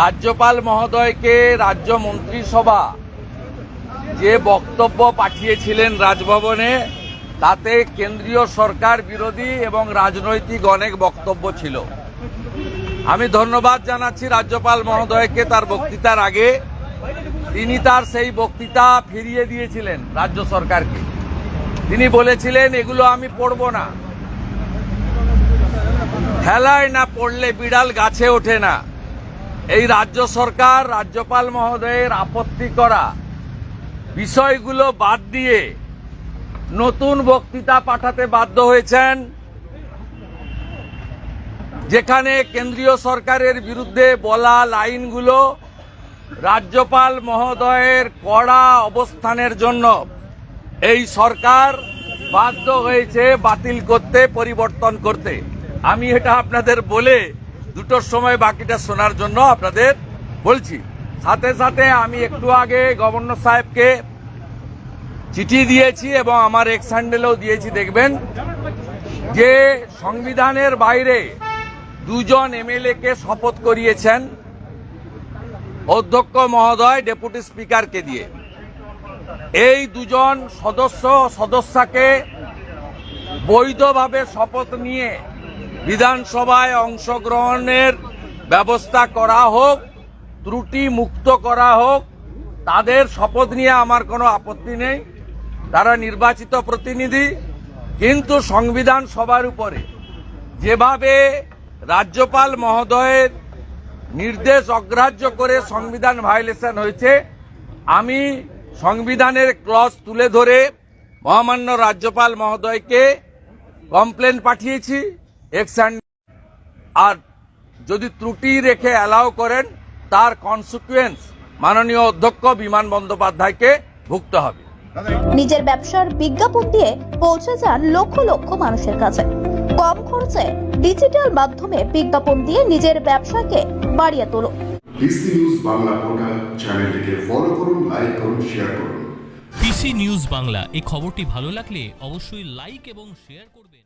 রাজ্যপাল মহোদয়কে রাজ্য মন্ত্রিসভা যে বক্তব্য পাঠিয়েছিলেন রাজভবনে, তাতে কেন্দ্রীয় সরকার বিরোধী এবং রাজনৈতিক অনেক বক্তব্য ছিল। আমি ধন্যবাদ জানাচ্ছি রাজ্যপাল মহোদয়কে তার বক্তৃতার আগে। তিনি তার সেই বক্তৃতা ফিরিয়ে দিয়েছিলেন রাজ্য সরকারকে। তিনি বলেছিলেন, এগুলো আমি পড়ব না। খেলায় না পড়লে বিড়াল গাছে ওঠে না। এই রাজ্য সরকার, রাজ্যপাল মহোদয়ের আপত্তি করা বিষয়গুলো বাদ দিয়ে নতুন বক্তৃতা পাঠাতে বাধ্য হয়েছেন। যেখানে কেন্দ্রীয় সরকারের বিরুদ্ধে বলা লাইনগুলো রাজ্যপাল মহোদয়ের কড়া অবস্থানের জন্য এই সরকার বাধ্য হয়েছে বাতিল করতে, পরিবর্তন করতে। আমি এটা আপনাদের বলে দুটোর সময় বাকিটা শোনার জন্য আপনাদের বলছি। সাথে সাথে আমি একটু আগে গভর্নর সাহেবকে চিঠি দিয়েছি এবং আমার এক্স হ্যান্ডেলেও দিয়েছি, দেখবেন, যে সংবিধানের বাইরে দুজন এমএলএ কে শপথ করিয়েছেন অধ্যক্ষ মহোদয়, ডেপুটি স্পিকারকে দিয়ে। এই দুজন সদস্য সদস্যকে বৈধভাবে শপথ নিয়ে বিধানসভায় অংশগ্রহণের ব্যবস্থা করা হোক, ত্রুটি মুক্ত করা হোক, তাদের শপথ নিয়ে আমার কোনো আপত্তি নেই। তারা নির্বাচিত প্রতিনিধি, কিন্তু সংবিধান সবার উপরে যেভাবে রাজ্যপাল মহোদয়ের নির্দেশ অগ্রাহ্য করে সংবিধান ভায়োলেশন হয়েছে, আমি সংবিধানের ক্লজ তুলে ধরে মহামান্য রাজ্যপাল মহোদয়কে কমপ্লেন পাঠিয়েছি। এক্স আর যদি ত্রুটি রেখে অ্যালাউ করেন তার কনসিকুয়েন্স মাননীয় অধ্যক্ষ বিমান বন্দ্যোপাধ্যায়কে ভুগতে হবে। নিজের ব্যবসার বিজ্ঞাপন দিয়ে পৌঁছে যান লক্ষ লক্ষ মানুষের কাছে। কম খরচে ডিজিটাল মাধ্যমে বিজ্ঞাপন দিয়ে নিজের ব্যবসাকে বাড়িয়ে তোলো ডিসি নিউজ বাংলা পোর্টাল চ্যানেলটিকে ফলো করুন লাইক করুন শেয়ার করুন। পিসি নিউজ বাংলা এই খবরটি ভালো লাগলে অবশ্যই লাইক এবং শেয়ার করবেন।